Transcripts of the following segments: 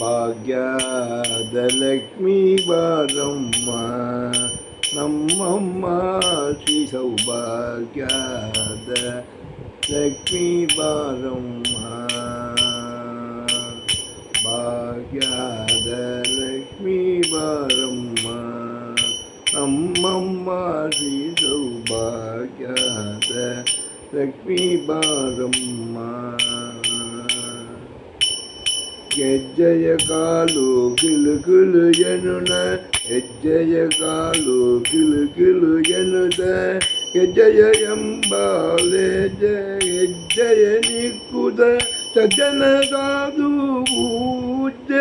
భాగ్యాదలక్ష్మీ బారమ్మ నమ్మమ్మ శ్రీ సౌభాగ్యాద లక్ష్మీ బారమ్మ భాగ్యాద లక్ష్మీ బారమ్మ నమ్మమ్మ శ్రీ సౌభాగ్యాద లక్ష్మీ బారమ్మ ಹೆಜ್ಜೆಯ ಕಾಲು ಕಿಲುಕಿಲು ಎನ್ನುನ ಹೆಜ್ಜೆಯ ಕಾಲು ಕಿಲುಕಿಲು ಎನ್ನುತ್ತ ಹೆಜ್ಜೆಯ ಎಂಬಾಲೆ ಹೆಜ್ಜೆಯ ನಿಕ್ಕುದ ಸಜ್ಜನ ಸಾಧು ಪೂಜ್ಯ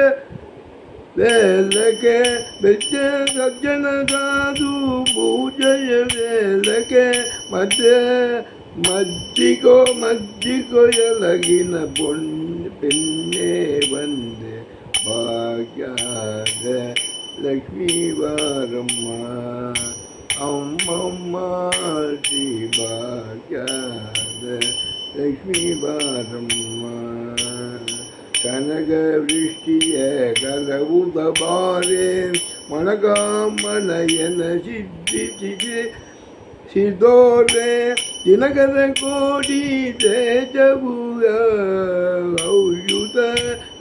ವೇಲಕೆ ಬೆಜ್ಜೆ ಸಜ್ಜನ ಸಾಧು ಪೂಜೆಯ ವೇಲಕೆ ಮಧ್ಯ ಮಜ್ಜಿಗೋ ಮಜ್ಜಿಗೋ ಎಲಗಿನ ಪೊಣ್ಣ பின்னே வந்து பாக்யாத லக்ஷ்மி வாரம்மா. அம்மம்மா ஸ்ரீ பாக்யாத லக்ஷ்மி வாரம்மா. கனக விருஷ்டிய கலவுதபாரே மணகாமணயன சித்தி சிதி ಸಿದೋರೆ ದಿನಗರ ಕೋಡಿ ತೇಜಭೂಯ ಔಷಧ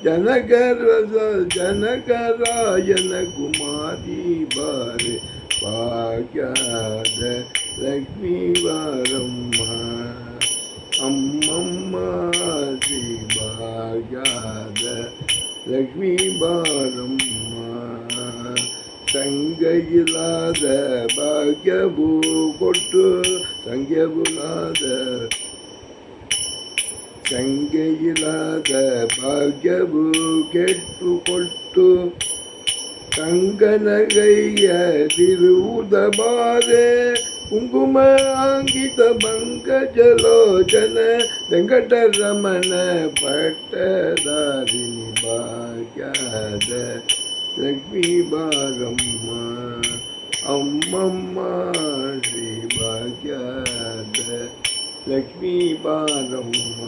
ಜನಕರ ಜನಕರಾಯನ ಕುಮಾರಿ ಬಾರೆ ಭಾಗ್ಯದ ಲಕ್ಷ್ಮೀ ಬಾರಮ್ಮ ಅಮ್ಮಮ್ಮ ಶ್ರೀ ಭಾಗ್ಯದ ಲಕ್ಷ್ಮೀ ಬಾರಮ್ಮ சங்கையில்லாத பாக்யபூ கொட்டு சங்கையில்லாத சங்கையில்லாத பாக்யபூ கெட்டு கொட்டு. கங்கனகைய திருவுதபாரே குங்கும ஆங்கித பங்க ஜலோச்சன வெங்கட ரமண பட்டதாரிணி பாக்யாத ಲಕ್ಷ್ಮೀ ಬಾರಮ್ಮ ಅಮ್ಮಮ್ಮ ಶ್ರೀ ಭಾಗ್ಯದ ಲಕ್ಷ್ಮೀ ಬಾರಮ್ಮ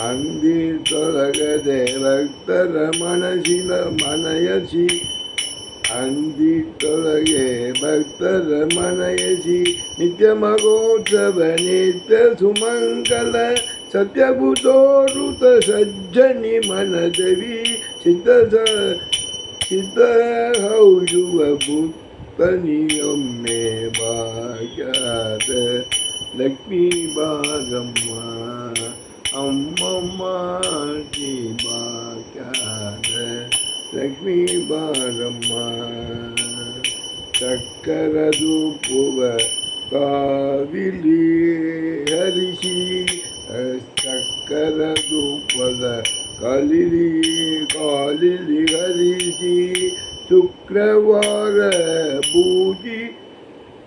ಅಂದಿ ತೊಲಗದೆ ಭಕ್ತರ ಮನಸ್ಸಿನ ಮನಯಸಿ ಅಂದಿ ತೊಲಗೆ ಭಕ್ತರ ಮನಯಸಿ ನಿತ್ಯ ಮಗೋತ್ಸವ ನಿತ್ಯ ಸುಮಂಗಲ ಸತ್ಯಭೂತೋರುತ ಸಜ್ಜನಿ ಮನದವಿ ಸಿದ್ಧ ಸಿದ್ಧ ಹೌಯುವ ಭೂತನಿಯೊಮ್ಮೆ ಭಾಗ್ಯದ ಲಕ್ಷ್ಮೀ ಬಾಗಮ್ಮ ಅಮ್ಮಮ್ಮ ಶ್ರೀ ಭಾಗ್ಯದ ಲಕ್ಷ್ಮೀ ಬಾರಮ್ಮ ಚಕ್ಕರದು ಪುವ ಕಾವಿಲಿ ಹರಿಸಿ ಚಕ್ಕರ ಧೂಪದ ಕಲಿಲಿ ಕಾಲಿಲಿ ಹರಿಸಿ ಶುಕ್ರವಾರ ಪೂಜಿ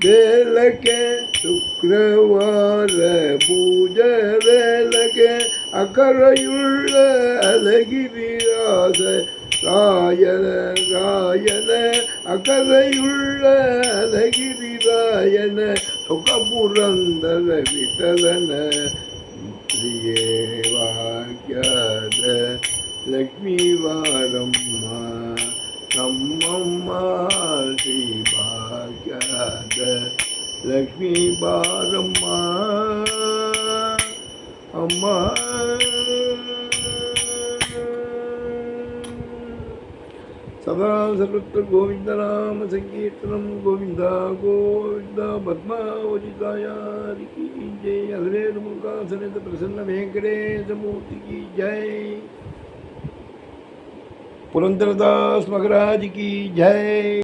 ಬೇಲಕ್ಕೆ ಶುಕ್ರವಾರ ಪೂಜ ಬೇಲಕ್ಕೆ ಅಕರಯುಳ್ಳ ಅಲಗಿರಿಯಾದ ರಾಯನ ರಾಯನ ಅಕರಯುಳ್ಳ ಅಲಗಿರಿ ರಾಯನ ಸುಖಪುರಂದರ ವಿಠಲನ ஸ்ரீயே வாக்கியாத லக்ஷ்மி வாரம்மா நம்மம்மா ஸ்ரீ பாக்கியாத லக்ஷ்மி பாரம்மா அம்மா సదా సర్వత్ర గోవిందనామ సంకీర్తనం గోవింద గోవింద పద్మావజితాయారికి జై. అలవేలు ముఖాసనిత ప్రసన్న వెంకటేశమూర్తికి జై. పురంధరదాస్ మహారాజ్ की జై.